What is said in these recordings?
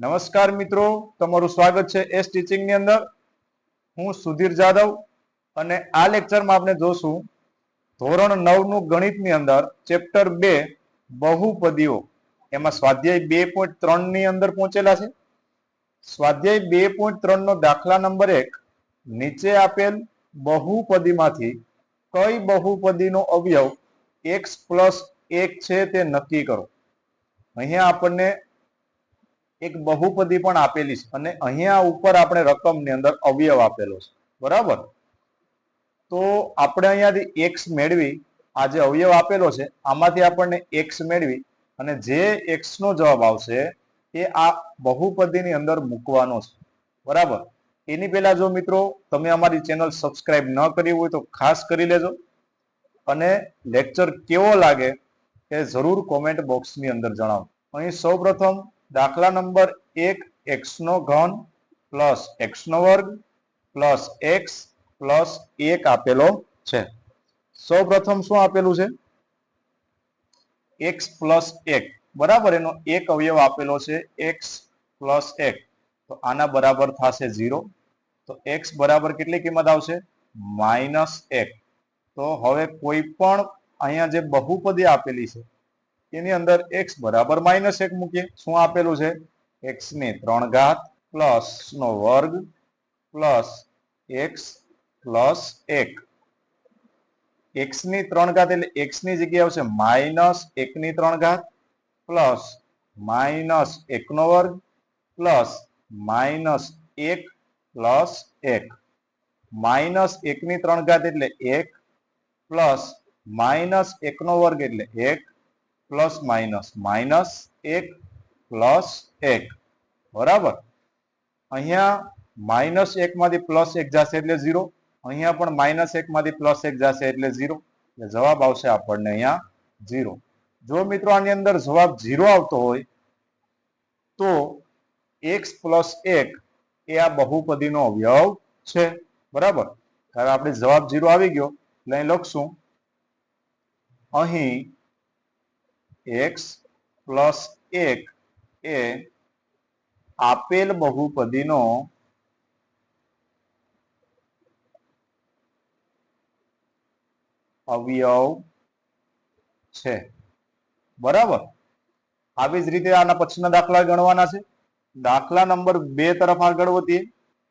નમસ્કાર મિત્રો, તમારું સ્વાગત છે એસ ટીચિંગની અંદર. હું સુધીર જાદવ અને આ લેક્ચરમાં આપણે જોશું ધોરણ નવનું ગણિતની અંદર ચેપ્ટર બે, બહુપદીઓ. એમાં સ્વાધ્યાય બે પોઈન્ટ ત્રણની અંદર પહોંચેલા છે. સ્વાધ્યાય બે પોઈન્ટ ત્રણ નો દાખલા નંબર એક, નીચે આપેલ બહુપદીમાંથી કઈ બહુપદીનો અવયવ એક્સ પ્લસ એક છે તે નક્કી કરો. અહીંયા આપણને એક બહુપદી પણ આપેલી છે. અને અહીંયા ઉપર આપણે રકમની અંદર અવયવ આપેલો છે. બરાબર? તો આપણે અહીંયાથી એક્સ મેળવી, આ જે અવયવ આપેલો છે, આમાંથી આપણને એક્સ મેળવી અને જે એક્સ નો જવાબ આવશે એ આ બહુપદીની અંદર મૂકવાનો છે. બરાબર? એની પહેલા જો મિત્રો તમે અમારી ચેનલ સબસ્ક્રાઇબ ન કરી હોય તો ખાસ કરી લેજો. અને લેક્ચર કેવો લાગે એ જરૂર કોમેન્ટ બોક્સની અંદર જણાવો. અહીં સૌપ્રથમ દાખલા નંબર એક એક્સ નો ઘન પ્લસ એક્સ નો વર્ગ પ્લસ એક્સ પ્લસ એક આપેલો છે. સૌપ્રથમ શું આપેલું છે? એક્સ પ્લસ એક. બરાબર, એનો એક અવયવ આપેલો છે એક્સ પ્લસ એક. તો આના બરાબર થશે ઝીરો તો એક્સ બરાબર કેટલી કિંમત આવશે? માઇનસ એક. તો હવે કોઈ પણ અહીંયા જે બહુપદી આપેલી છે એની અંદર એક્સ બરાબર માઇનસ એક મૂકીએ. શું આપેલું છે? એક્સની ત્રણ ઘાત પ્લસ નો વર્ગ પ્લસ એક્સ પ્લસ એક. એક્સની ત્રણ ઘાત એટલે એક્સની જગ્યાએ આવશે માઇનસ એક ની ત્રણ ઘાત પ્લસ માઇનસ એક નો વર્ગ પ્લસ માઇનસ એક પ્લસ એક. માઇનસ એક ની ત્રણ ઘાત એટલે એક પ્લસ માઇનસ એક નો વર્ગ એટલે એક પ્લસ માઇનસ. માઇનસ એક પ્લસ એક. બરાબર? અહીંયા માઇનસ એક માંથી પ્લસ એક જશે એટલે ઝીરો. અહીંયા પણ માઇનસ એક માંથી પ્લસ એક જશે એટલે ઝીરો. એટલે જવાબ આવશે આપણને અહીંયા ઝીરો. જો મિત્રો આની અંદર જવાબ ઝીરો આવતો હોય, તો એક્સ પ્લસ એક એ આ બહુપદીનો અવયવ છે. બરાબર? ત્યારે આપણે જવાબ ઝીરો આવી ગયો. એટલે અહીં લખશું. અહીં એક્સ પ્લસ એક એ આપેલ બહુપદીનો અવયવ છે. બરાબર? આવી જ રીતે આના પછીના દાખલા ગણવાના છે. દાખલા નંબર બે તરફ આગળ વધીએ.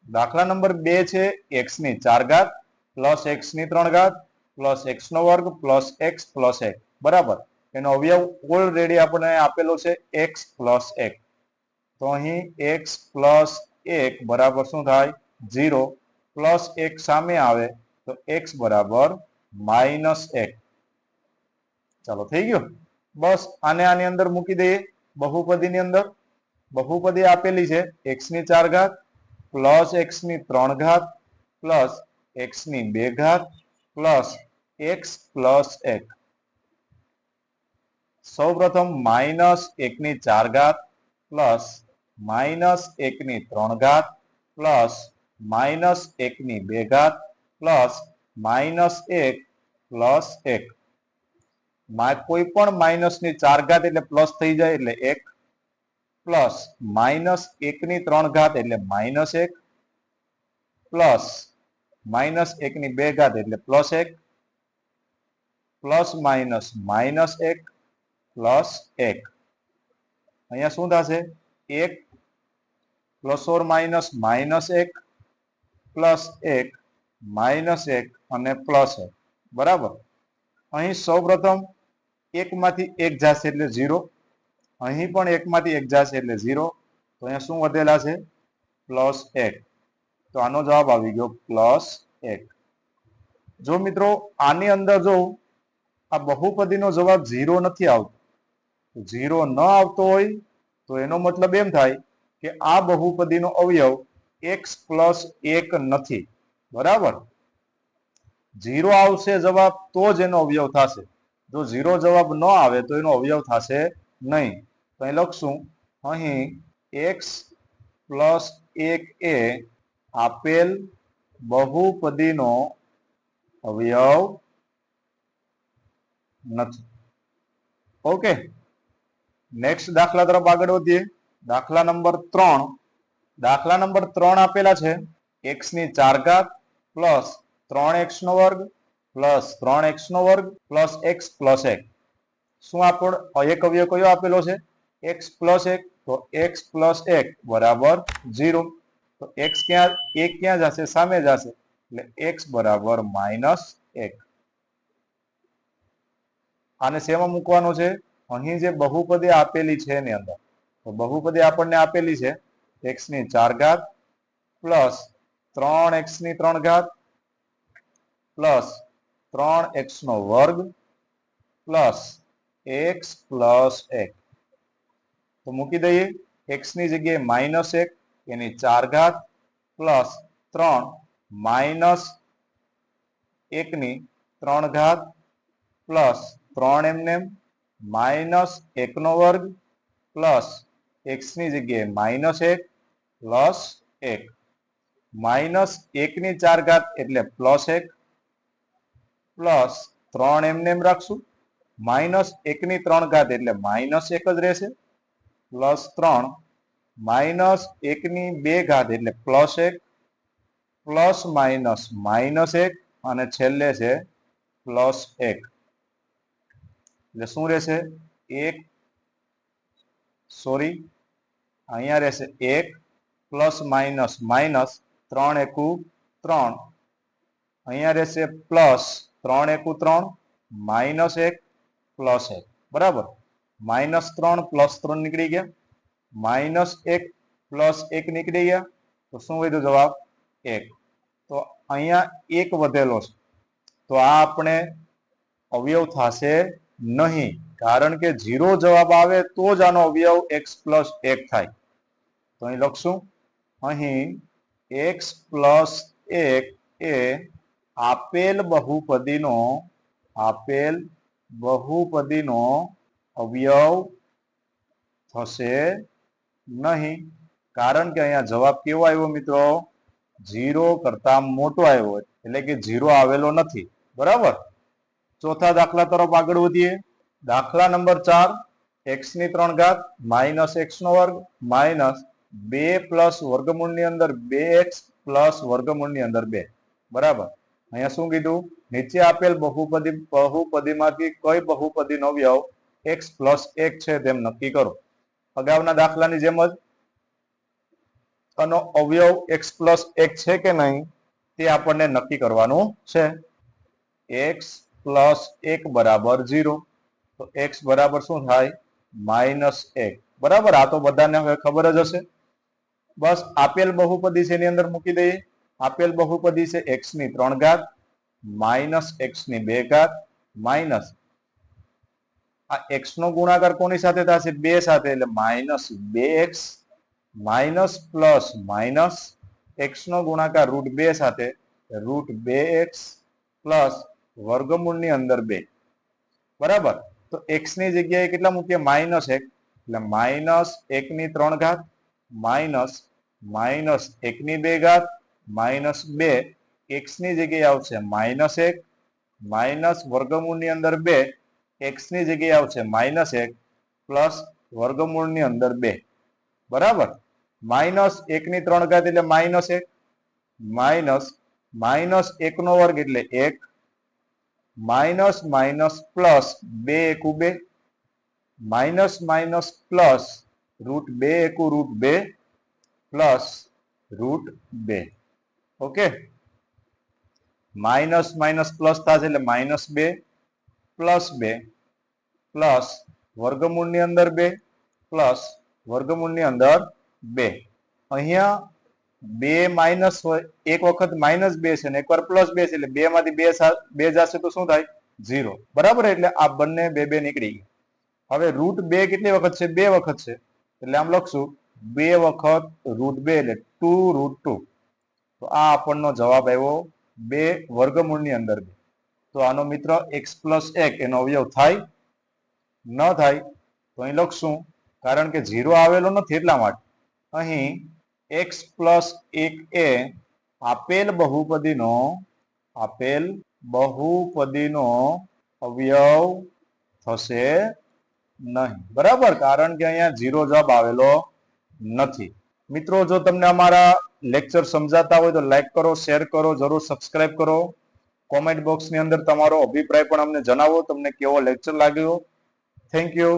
દાખલા નંબર બે છે એક્સની ચાર ઘાત પ્લસ એક્સની ત્રણ ઘાત પ્લસ એક્સ નો વર્ગ પ્લસ એક્સ પ્લસ એક બરાબર? એનો અવયવ ઓલરેડી આપણને આપેલો છે એક્સ પ્લસ એક. તો અહીં એક્સ પ્લસ એક બરાબર શું થાય? ઝીરો પ્લસ એક સામે આવે તો એક્સ બરાબર માઇનસ એક. ચાલો, થઈ ગયું? બસ, આને આની અંદર મૂકી દઈએ. બહુપદીની અંદર. બહુપદી આપેલી છે એક્સની ચાર ઘાત પ્લસ એક્સની ત્રણ ઘાત પ્લસ એક્સની બે ઘાત પ્લસ એક્સ પ્લસ એક. સૌ પ્રથમ માઇનસ એક ની ચાર ઘાત પ્લસ માઇનસ એક ની ત્રણ ઘાત પ્લસ માઇનસ એક ની બે ઘાત પ્લસ માઇનસ એક પ્લસ એક. કોઈ પણ માઇનસની ચાર ઘાત એટલે પ્લસ થઈ જાય એટલે એક પ્લસ માઇનસ એક ની ત્રણ ઘાત એટલે માઇનસ એક પ્લસ માઇનસ એક ની બે ઘાત એટલે પ્લસ એક પ્લસ માઇનસ માઇનસ એક પ્લસ એક. અહીંયા શું થશે? એક પ્લસ ઓર માઇનસ માઇનસ એક પ્લસ એક માઇનસ એક અને પ્લસ એક. બરાબર? અહીં સૌ પ્રથમ એક માંથી એક જશે એટલે ઝીરો. અહીં પણ એકમાંથી એક જશે એટલે ઝીરો. તો અહીંયા શું વધેલા છે? પ્લસ એક. તો આનો જવાબ આવી ગયો પ્લસ એક. જો મિત્રો, આની અંદર જો આ બહુપદીનો જવાબ ઝીરો નથી આવતો ઝીરો ન આવતો હોય, તો એનો મતલબ એમ થાય કે આ બહુપદીનો અવયવ એક્સ પ્લસ એક નથી. બરાબર? ઝીરો આવશે જવાબ, તો જ એનો અવયવ થશે. જો ઝીરો જવાબ ન આવે, તો એનો અવયવ થશે નહીં. તો લખશું, અહીં એક્સ પ્લસ એક એ આપેલ બહુપદીનો અવયવ નથી. ઓકે? નેક્સ્ટ દાખલા તરફ આગળ વધીએ. દાખલા નંબર ત્રણ. દાખલા નંબર ત્રણ આપેલા છે. એક્સની ચાર ઘાત પ્લસ ત્રણ એક્સ નો વર્ગ પ્લસ ત્રણ એક્સ નો વર્ગ પ્લસ એક્સ પ્લસ એક. શું આપણ એક અવયવ કયો આપેલો છે? એક્સ પ્લસ એક તો એક્સ પ્લસ એક બરાબર ઝીરો. તો એક્સ ક્યાં એક ક્યાં જશે? સામે જશે. એટલે એક્સ બરાબર માઇનસ એક. આને શેમાં મૂકવાનો છે? અહીં જે બહુપદી આપેલી છે એની અંદર, તો બહુપદી આપણને આપેલી છે એક્સની ચાર ઘાત પ્લસ ત્રણ એક્સની ત્રણ ઘાત પ્લસ ત્રણ એક્સ નો વર્ગ પ્લસ એક્સ પ્લસ એક. તો મૂકી દઈએ એક્સની જગ્યાએ માઇનસ એક, એની ચાર ઘાત પ્લસ ત્રણ માઇનસ એકની ત્રણ ઘાત પ્લસ ત્રણ એમને માઇનસ એકનો વર્ગ પ્લસ એકની જગ્યાએ માઇનસ એક પ્લસ એક. માઇનસ એકની ચાર ઘાત એટલે પ્લસ એક પ્લસ ત્રણ એમને એમ રાખશું. માઇનસ એકની ત્રણ ઘાત એટલે માઇનસ એક જ રહેશે. પ્લસ ત્રણ માઇનસ એકની બે ઘાત એટલે પ્લસ એક પ્લસ માઇનસ માઇનસ એક અને છેલ્લે છે પ્લસ એક. શું રહેશે એક સોરી અહીંયા રહેશે એક પ્લસ માઇનસ માઇનસ ત્રણ એકુ ત્રણ અહીંયા રહેશે પ્લસ ત્રણ એકુ ત્રણ માઇનસ એક પ્લસ એક બરાબર માઇનસ ત્રણ પ્લસ ત્રણ નીકળી ગયા માઇનસ એક પ્લસ એક નીકળી ગયા તો શું વધ્યું જવાબ એક તો અહીંયા એક વધેલો છે તો આ આપણે અવયવ થશે નહીં. કારણ કે ઝીરો જવાબ આવે તો જ આનો અવયવ એક્સ પ્લસ એક થાય. તો અહીં લખશું. અહીં એક્સ પ્લસ એક એ આપેલ બહુપદીનો આપેલ બહુપદીનો અવયવ થશે નહીં. કારણ કે અહીંયા જવાબ કેવો આવ્યો મિત્રો? ઝીરો કરતા મોટો આવ્યો. એટલે કે ઝીરો આવેલો નથી. બરાબર? ચોથા દાખલા તરફ આગળ વધીએ. દાખલા નંબર ચાર એક્સની ત્રણ ઘાત માઇનસ એક્સ નો વર્ગ માઇનસ બે પ્લસ વર્ગમૂળની અંદર બે એક્સ પ્લસ વર્ગમૂળની અંદર બે. બરાબર? અહીંયા શું કીધું? નીચે આપેલ બહુપદી, બહુપદીમાંથી કઈ બહુપદીનો અવયવ એક્સ પ્લસ એક છે તેમ નક્કી કરો. અગાઉના દાખલાની જેમ જ આનો અવયવ એક્સ પ્લસ એક છે કે નહીં તે આપણને નક્કી કરવાનું છે. એક્સ પ્લસ એક બરાબર ઝીરો તો એક્સ બરાબર શું થાય? માઇનસ એક બરાબર? આ તો બધાને હવે ખબર જ હશે. બસ આપેલ બહુપદી છે એની અંદર મૂકી દઈએ. આપેલ બહુપદી છે એક્સની ત્રણ ઘાત માઇનસ એક્સની બે ઘાત માઇનસ આ એક્સ નો ગુણાકાર કોની સાથે થશે? બે સાથે, એટલે માઇનસ બે x minus plus minus x નો ગુણાકાર રૂટ બે સાથે રૂટ બે એક્સ પ્લસ વર્ગમૂળની અંદર બે. બરાબર? તો એક્સની જગ્યાએ કેટલા મૂકીએ? માઇનસ એક. એટલે માઇનસ એક ની ત્રણ ઘાત, માઇનસ માઇનસ એક ની બે ઘાત, માઇનસ બે. એક્સની જગ્યાએ આવશે માઇનસ એક. માઇનસ વર્ગમૂળની અંદર બે. એક્સની જગ્યાએ આવશે માઇનસ એક પ્લસ વર્ગમૂળની અંદર બે. બરાબર? માઇનસ એક ની ત્રણ ઘાત એટલે માઇનસ એક. માઇનસ માઇનસ એક નો વર્ગ એટલે એક. માઇનસ માઇનસ પ્લસ બે એકુ બે માઇનસ માઇનસ પ્લસ રૂટ બે એકુ રૂટ બે પ્લસ રૂટ બે ઓકે માઇનસ માઇનસ પ્લસ થશે એટલે માઇનસ બે પ્લસ બે પ્લસ વર્ગમૂળની અંદર બે પ્લસ વર્ગમૂળની અંદર બે અહીંયા બે માઇનસ હોય, એક વખત માઇનસ બે છે ને એકવાર પ્લસ બે છે, એટલે બે માંથી બે બે જશે તો શું થાય? ઝીરો. બરાબર એટલે આ બંને બે બે નીકળી ગયા. હવે રૂટ બે કેટલી વખત છે? બે વખત છે. એટલે આમ લખશું, બે વખત રૂટ બે એટલે ટુ રૂટ ટુ. તો આ આપણનો જવાબ આવ્યો બે વર્ગમૂળની અંદર બે. તો આનો મિત્ર એક્સ પ્લસ એક એનો અવયવ થાય? ન થાય. તો અહીં લખશું, કારણ કે ઝીરો આવેલો નથી એટલા માટે. અહીં એક્સ પ્લસ એક એ આપેલ બહુપદીનો આપેલ બહુપદીનો અવયવ થશે નહીં. બરાબર? કારણ કે અહીંયા ઝીરો જવાબ આવેલો નથી. મિત્રો, જો તમને અમારા લેક્ચર સમજાતા હોય તો લાઈક કરો શેર કરો, જરૂર સબસ્ક્રાઇબ કરો. કોમેન્ટ બોક્સની અંદર તમારો અભિપ્રાય પણ અમને જણાવો, તમને કેવો લેક્ચર લાગ્યો. Thank you